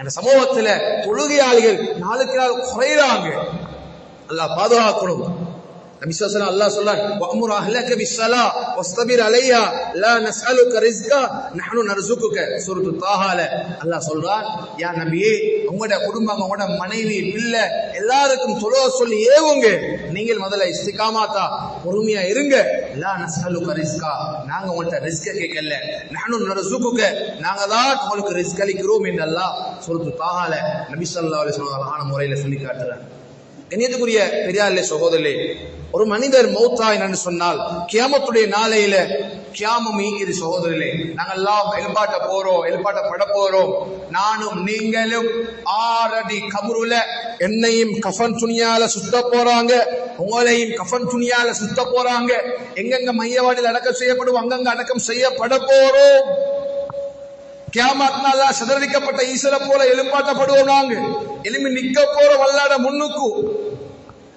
அந்த சமூகத்துல தொழுகையாளிகள் நாளுக்கு நாள் குறையிறாங்க. அல்லாஹ் பாதுகாக்கணும். நபி அல்லாஹ் சொல்றான் வஅமுர் அஹ்லக பிஸ்ஸலா வஸ்தபிர் அலையா லா நஸ்அலுக ரிஸ்கா நஹ்னு நர்சுகுக சூரத்து தாஹால அல்லாஹ் சொல்றான் யா நபியே உங்களோட குடும்பம் உங்களோட மனைவி பிள்ளை எல்லாருக்கும் தொழுவ சொல்லி ஏவுங்க. நீங்கள் முதல்ல இஸ்திகாமாத்தா பொறுமையா இருங்க. லா நஸ்அலுக ரிஸ்கா. நாங்க உங்கள்ட்ட ரிஸ்க கேட்கல. நானும் நர்சுகுக நாங்க தான் உங்களுக்கு ரிஸ்க் அளிக்கிறோம் என்று அல்லாஹ். சூரத்து தாஹால நபி ஸல்லல்லாஹு அலைஹி வஸல்லம் அழகான முறையில சொல்லி காட்டுறேன் கண்ணியத்துக்குரிய பெரியாரிலே சகோதரே ஒரு மனிதர் மௌத்தா என்னன்னு சொன்னால் கியாமத்துடைய நாளையில கியாமம் ஈங்கிது சகோதரர்களே. நாங்கெல்லாம் எழுப்பாட்ட போறோம் எழுப்பாட்ட பட போறோம். நானும் நீங்களும் ஆறடி கபருல என்னையும் கஃன் துணியால சுத்த போறாங்க. உங்களையும் கஃன் துணியால சுத்த போறாங்க. எங்கெங்க மையவாடியில் அடக்கம் செய்யப்படும் அங்கங்க அடக்கம் செய்யப்பட போறோம். கியாமத்னால சிதறடிக்கப்பட்ட ஈஸ்வரை போல எழுப்பாட்டப்படுவோம் நாங்க. எலும்பி நிக்க போற வல்லாட முன்னுக்கு.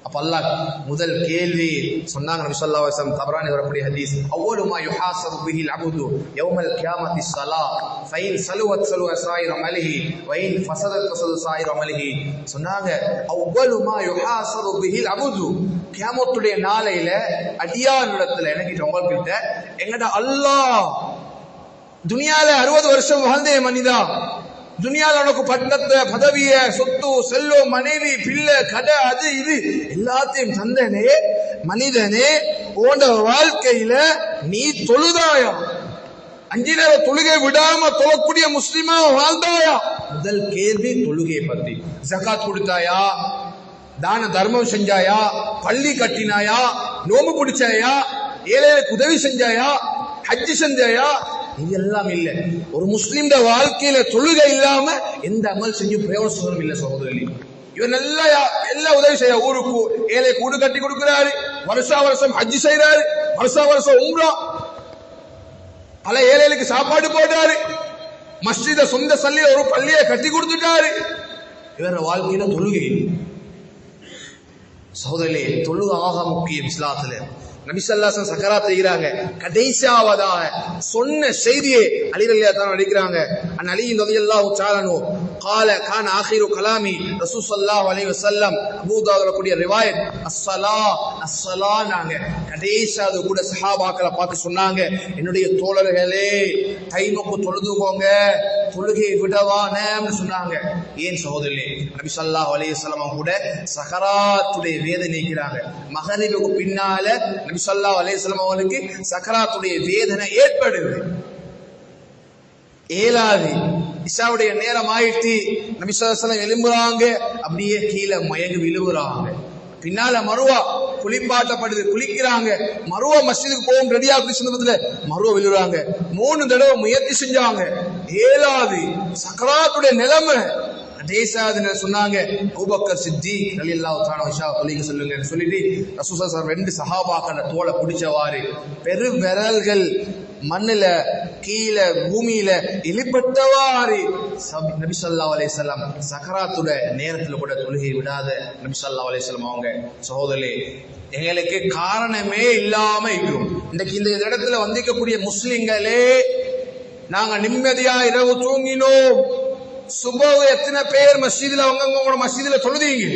அப்ப அல்லாஹ் முதல் கேள்வி சொன்னாங்க நபி ஸல்லல்லாஹு அலைஹி வஸல்லம் தபரானி வரக்கூடிய ஹதீஸ். அவ்வளவு மா யுஹாசபு பிஹி அல்-அப்து யௌமல் கியாமத்தி ஸலா ஃபைன் சலுவத் சலுவ சாயிர் அமலிஹி வைன் ஃபஸதத் ஃபஸத சாயிர அமலிஹி. சொன்னாங்க அவ்வளவு மா யுஹாசபு பிஹி அல்-அப்து கியாமத்துடைய நாளையில அடியார் இடத்துல எனக்கு உங்ககிட்ட எங்கட அல்லாஹ் துனியால அறுபது வருஷம் வாழ்ந்தே மனிதா. துனியால உனக்கு பட்டத்தை பதவிய சொத்து செல்வம் மனைவி பிள்ளை கடை அது இது எல்லாத்தையும் தந்தனே மனிதனே ஓண்ட வாழ்க்கையில நீ தொழுதாயா? அஞ்சு நேர தொழுகை விடாம தொழக்கூடிய முஸ்லிமா வாழ்ந்தாயா? முதல் கேள்வி தொழுகையை பத்தி. ஜகாத் கொடுத்தாயா? தான தர்மம் செஞ்சாயா? பள்ளி கட்டினாயா? நோம்பு பிடிச்சாயா? ஏழைகளுக்கு உதவி செஞ்சாயா? ஹஜ்ஜி செஞ்சாயா? இது எல்லாம் இல்ல. ஒரு முஸ்லிம்ட வாழ்க்கையில தொழுகை இல்லாம எந்த அமல் செஞ்சு பிரயோசனம் இல்ல சகோதரி இவர் நல்லா எல்லா உதவி செய்ய ஊருக்கு ஏழை கூடு கட்டி கொடுக்கிறாரு. வருஷா வருஷம் ஹஜ்ஜி செய்யறாரு வருஷா வருஷம் உம்ரா. பல ஏழைகளுக்கு சாப்பாடு போட்டாரு. மஸ்ஜித சொந்த சல்லிய ஒரு பள்ளியை கட்டி கொடுத்துட்டாரு. இவர வாழ்க்கையில தொழுகை சகோதரி தொழுக ஆக முக்கியம் இஸ்லாத்துல. நபிசல்லாசன் சக்கரா செய்கிறாங்க. கடைசியாவதாக சொன்ன செய்தியை அலிரல்லையா தான் நடிக்கிறாங்க அந்த அலியின் தொகையெல்லாம் உச்சாரணும் கால கான் ஆகிரு கலாமி ரசூ ஸல்லல்லாஹு அலைஹி வஸல்லம் அபூ தாவூதுல கூடிய ரிவாயத் அஸ்ஸலா அஸ்ஸலா நாங்க கடைசியாவது கூட சஹாபாக்களை பார்த்து சொன்னாங்க என்னுடைய தோழர்களே டைமுக்கு தொழுதுகோங்க தொழுகையை விடவானு சொன்னாங்க ஏன் சகோதரி நபி ஸல்லல்லாஹு அலைஹி கூட சகராத்துடைய வேதனைக்கிறாங்க மகரிபுக்கு பின்னால நபி சல்லா அலைஹி வஸல்லம் அவங்களுக்கு வேதனை ஏற்படுது ஏலாது இஷாவுடைய நேரம் ஆயிடுச்சு நபிசுவாசலம் ஸல்லல்லாஹு எழும்புறாங்க. அப்படியே கீழே மயங்கி விழுகுறாங்க பின்னால மருவா குளிப்பாட்டப்படுது குளிக்கிறாங்க. மருவா மஸ்ஜிதுக்கு போகும் ரெடியா சொன்னதுல மருவா விழுறாங்க மூணு தடவை முயற்சி செஞ்சாங்க. ஏழாவது சக்கராத்துடைய நிலைமை கடைசாது சொன்னாங்க அபூபக்கர் சித்தி ரலியல்லாஹு தஆலா இஷா தொழிக சொல்லுங்க சொல்லிட்டு ரசூசா சார் ரெண்டு சஹாபாக்கள தோலை பிடிச்சவாறு பெரு விரல்கள் மண்ணுல கீழே பூமியில இழிப்பட்டவாறு சப்- நபி ஸல்லல்லாஹு அலிசல்லாம் சக்கராத்துட நேரத்துல கூட தொழுகை விடாத நபி ஸல்லல்லாஹு அலிசல்லாம் அவங்க சகோதரி எங்களுக்கு காரணமே இல்லாம இருக்கும். இன்றைக்கு இந்த இடத்துல வந்திருக்கக்கூடிய முஸ்லிம்களே நாங்க நிம்மதியா இரவு தூங்கினோம். சுபவு எத்தனை பேர் மசீதுல அவங்கவுங்களோட உங்களோட தொழுதீங்க?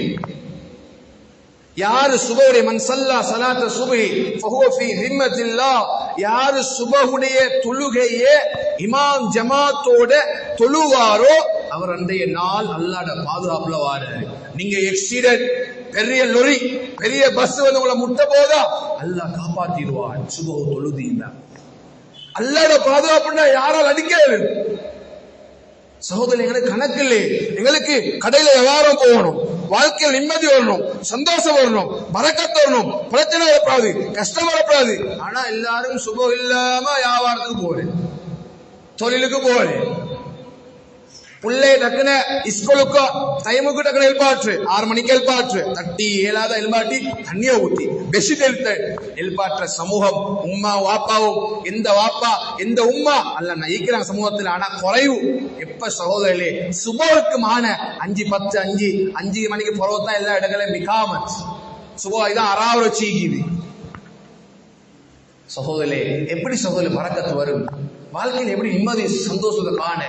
யாரு சுபவுடைய மன்சல்லா சலாத்த சுபஹி? ஃபஹுவ ஹிம்மத்தில்லா யாரு சுபவுடைய தொழுகையே இமாம் ஜமாத்தோட தொழுவாரோ அவர் அன்றைய நாள் அல்லாட பாதுகாப்புல வாராரு. நீங்க எக்ஸிடென்ட் பெரிய லொரி பெரிய பஸ் வந்து உங்களை முட்ட போதா? அல்லாஹ் காப்பாத்திடுவான். சுபஹு தொழுதீங்க. அல்லாட பாதுகாப்புன்னா யாரால் அடிக்க? சகோதரி எங்களுக்கு கணக்கு இல்லையே எங்களுக்கு கடையில வியாபாரம் போகணும். வாழ்க்கையில் நிம்மதி வரணும். சந்தோஷம் வரணும். பறக்கத்து வரணும். பிரச்சனை வரப்படாது கஷ்டம் வரப்படாது ஆனா எல்லாரும் சுபம் இல்லாம வியாபாரத்துக்கு போறேன். தொழிலுக்கு போறேன். பிள்ளை டக்குன ஸ்கூலுக்கு டைமுக்கு டக்குன எழுப்பாற்று ஆறு மணிக்கு எழுப்பாற்று தட்டி ஏழாத எழுப்பாட்டி தண்ணியை ஊத்தி பெட்ஷீட் எழுத்த எழுப்பாற்ற சமூகம் உம்மா வாப்பாவும் எந்த வாப்பா எந்த உம்மா அல்ல நயிக்கிறாங்க சமூகத்தில் ஆனா குறைவு எப்ப சகோதரர்களே சுபோருக்கு மான அஞ்சு பத்து அஞ்சு அஞ்சு மணிக்கு புறவுத்தான் எல்லா இடங்களையும் மிகாமத் சுபா இதான் அறாவது வச்சுக்குது சகோதரே எப்படி சகோதரி மறக்கத்து வரும் வாழ்க்கையில் எப்படி நிம்மதி சந்தோஷத்தை காண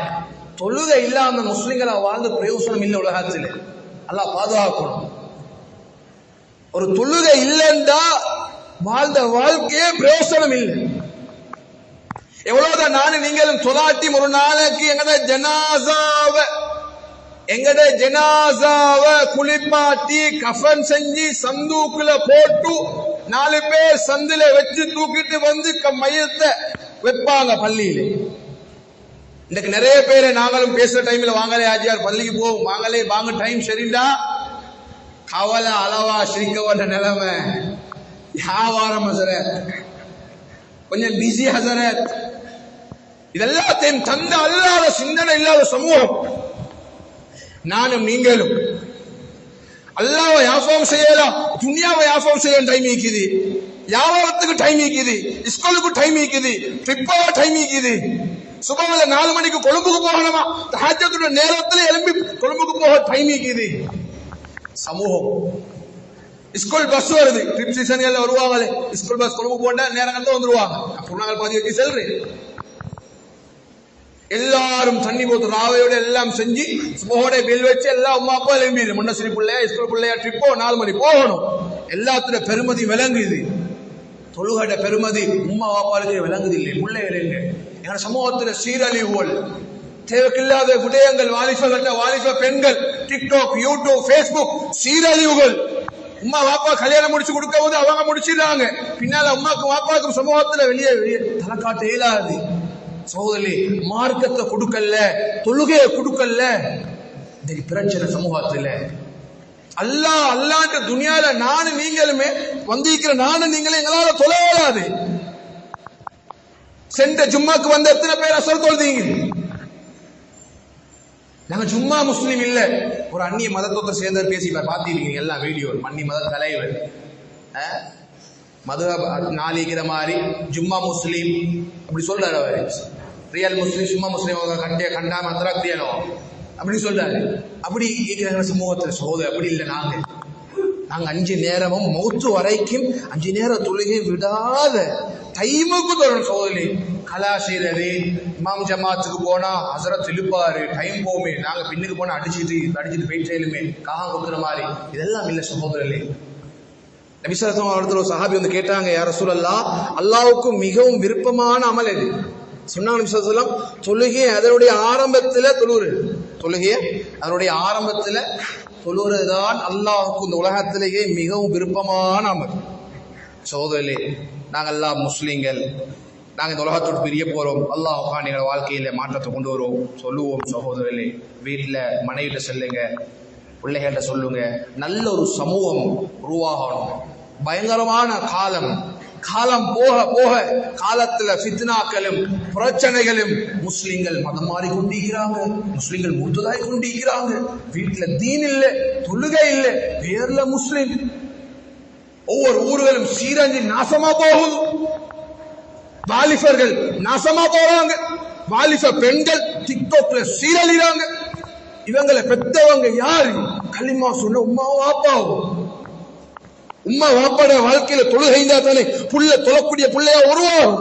தொழுகை இல்லாம முஸ்லிம்களை வாழ்ந்து பிரயோசனம் இல்லை உலகத்தில். அல்லாஹ் பாதுகாக்கணும். ஒரு தொழுகை இல்லைண்டா வாழ்ந்த வாழ்க்கையே பிரயோசனம் இல்லை. எவ்வளவுதான் நானும் நீங்களும் தொலாட்டி ஒரு நாளைக்கு எங்கட ஜனாசாவ எங்கட ஜனாசாவ குளிப்பாட்டி கஃன் செஞ்சு சந்தூக்குல போட்டு நாலு பேர் சந்தில வச்சு தூக்கிட்டு வந்து க- மையத்தை வைப்பாங்க பள்ளியில. இன்னைக்கு நிறைய பேர் நாங்களும் பேசுற டைம்ல வாங்கலே ஆஜியார் பள்ளிக்கு போவோம் வாங்கலே வாங்க டைம் சரிண்டா கவலை அளவா சிரிக்க நிலைமை. வியாபாரம் ஹசரத் கொஞ்சம் பிஸி ஹசரத் இதெல்லாத்தையும் தந்த அல்லாத சிந்தனை இல்லாத சமூகம். நானும் நீங்களும். அல்லாவை யாபம் செய்யலாம். துனியாவை யாபம் செய்ய டைம் இருக்குது வியாபாரத்துக்கு டைம் இருக்குது ஸ்கூலுக்கு டைம் இருக்குது ட்ரிப்பாக டைம் இருக்குது சுபமில் நாலு மணிக்கு கொழும்புக்கு போகணுமா? ஹாஜத்துடைய நேரத்தில் எழும்பி கொழும்புக்கு போக டைம் இருக்குது சமூகம். ஸ்கூல் பஸ் வருது. ட்ரிப் எல்லாம் வருவாங்களே. ஸ்கூல் பஸ் கொழும்பு போட்டா நேரங்கள்ல வந்துருவாங்க. அப்போ நாங்கள் பாதி வச்சு செல்றேன். எல்லாரும் தண்ணி போத்து ராவையோட எல்லாம் செஞ்சு சுமோட பில் வச்சு எல்லாம் அம்மா அப்பா எழும்பிடு முன்னசிரி பிள்ளையா ஸ்கூல் பிள்ளையா ட்ரிப்போ நாலு மணி போகணும். எல்லாத்துல பெருமதி விளங்குது. தொழுகட பெருமதி உம்மா வாப்பாளுக்கு விளங்குது இல்லை முள்ளை விளங்க எங்க சமூகத்துல சீரழிவுகள் தேவைக்கில்லாத விடயங்கள் வாலிபர்கள்ட்ட வாலிப பெண்கள் டிக்டாக் யூடியூப் ஃபேஸ்புக் சீரழிவுகள். உமா வாப்பா கல்யாணம் முடிச்சு கொடுக்க போது அவங்க முடிச்சிடுறாங்க. பின்னால அம்மாக்கும் வாப்பாக்கும் சமூகத்துல வெளியே வெளியே தலை காட்ட இயலாது சோதரி மார்க்கத்தை கொடுக்கல தொழுகையை கொடுக்கல இந்த பிரச்சனை சமூகத்துல. அல்லாஹ் அல்லான்ற துணியால நானும் நீங்களுமே வந்திருக்கிற நானும் நீங்களும் எங்களால தொலை வராது சென்ற ஜும்மாக்கு வந்த எத்தனை பேர் அசல் தொழுதீங்க? நாங்க சும்மா முஸ்லீம் இல்ல. ஒரு அந்நிய மதத்தோட சேர்ந்து பேசி பாத்திருக்கீங்க எல்லா வீடியோ அந்நிய மத தலைவர். மது நாளிக்கிற மாதிரி ஜும்மா முஸ்லீம். அப்படி சொல்றாரு அவரு. ரியல் முஸ்லீம் சும்மா முஸ்லீம் கண்டே கண்டிய அத்தரா மாத்திரம் அப்படின்னு சொல்றாரு. அப்படி கேட்கிறாங்க சமூகத்தில் சோதனை அப்படி இல்லை நாங்கள் நாங்க அஞ்சு நேரமும் மௌத்து வரைக்கும் அஞ்சு நேரம் தொழுகை விடாத டைமுக்கு தரும் சோதனை கலா செய்யறது இமாம் ஜமாத்துக்கு போனா ஹசரத் இழுப்பாரு டைம் போமே நாங்க பின்னுக்கு போனா அடிச்சுட்டு அடிச்சுட்டு போயிட்டு செய்யலுமே காகம் கொடுக்குற மாதிரி. இதெல்லாம் இல்லை சகோதரர்களே. நபிசரத்தம் அடுத்த ஒரு சஹாபி வந்து கேட்டாங்க யார சூழல்லா அல்லாவுக்கும் மிகவும் விருப்பமான அமல் இது சொன்னாங்க நபிசல்லாம் தொழுகை அதனுடைய ஆரம்பத்துல தொழுறு தொழுகையை அதனுடைய ஆரம்பத்துல தொழுறது தான் அல்லாஹுக்கு இந்த உலகத்திலேயே மிகவும் விருப்பமான அமல். சோதரிலே நாங்கள் எல்லாம் முஸ்லீம்கள். நாங்கள் இந்த உலகத்தோடு பிரிய போகிறோம் அல்லாஹ் எங்கள் வாழ்க்கையில் மாற்றத்தை கொண்டு வருவோம் சொல்லுவோம் சகோதரர்களே வீட்டில் மனைவிட்ட செல்லுங்க பிள்ளைகள்கிட்ட சொல்லுங்க. நல்ல ஒரு சமூகம் உருவாகணும். பயங்கரமான காலம். காலம் போக போக காலத்துல ஃபித்னாக்களும் பிரச்சனைகளும் முஸ்லிம்கள் மதம் மாறி கொண்டிருக்கிறாங்க முஸ்லிம்கள் முர்த்ததாய் கொண்டிருக்கிறாங்க வீட்டுல தீன் இல்லை தொழுகை இல்லை பேர்ல முஸ்லிம். ஒவ்வொரு ஊர்களும் சீரஞ்சி நாசமா போகுது. வாலிபர்கள் நாசமா போறாங்க. வாலிப பெண்கள் டிக்டாக்ல சீரழிறாங்க. இவங்களை பெத்தவங்க யாரு? களிமா சொன்ன உமா வாப்பாவும் உம்மா வாப்பாட வாழ்க்கையில தொழுகைந்தா தானே புள்ள தொழக்கூடிய பிள்ளையா உருவாகும்